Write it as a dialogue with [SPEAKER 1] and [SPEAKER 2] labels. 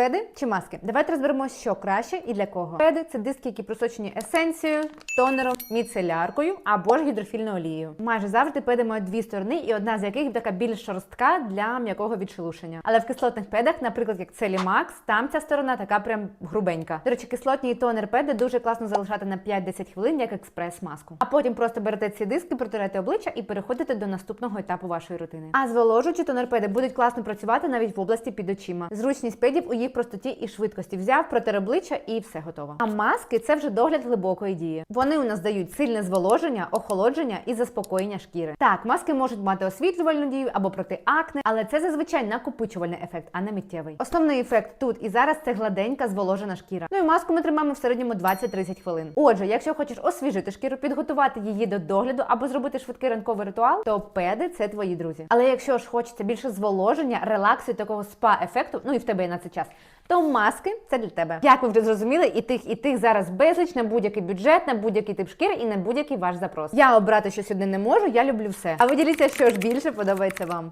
[SPEAKER 1] Педи чи маски? Давайте розберемося, що краще і для кого. Педи це диски, які просочені есенцією, тонером, міцеляркою або ж гідрофільною олією. Майже завжди педи мають дві сторони, і одна з яких така більш шорстка для м'якого відшелушення. Але в кислотних педах, наприклад, як Целі Макс, там ця сторона така прям грубенька. До речі, кислотні і тонер педи дуже класно залишати на 5-10 хвилин як експрес-маску. А потім просто берете ці диски, протираєте обличчя і переходите до наступного етапу вашої рутини. А зволожуючі тонер-педи будуть класно працювати навіть в області під очима. Зручність педів у їх простоті і швидкості. Взяв, протер обличчя і все готово. А маски це вже догляд глибокої дії. Вони у нас дають сильне зволоження, охолодження і заспокоєння шкіри. Так, маски можуть мати освітлювальну дію або проти акне, але це зазвичай накопичувальний ефект, а не миттєвий. Основний ефект тут і зараз це гладенька зволожена шкіра. Ну і маску ми тримаємо в середньому 20-30 хвилин. Отже, якщо хочеш освіжити шкіру, підготувати її до догляду або зробити швидкий ранковий ритуал, то педи це твої друзі. Але якщо ж хочеться більше зволоження, релаксу і такого спа-ефекту, ну і в тебе є на це час, то маски це для тебе. Як ви вже зрозуміли, і тих, і тих зараз безліч на будь-який бюджет, на будь-який тип шкіри і на будь-який ваш запрос. Я обрати щось одне не можу, я люблю все. А ви діліться, що ж більше подобається вам.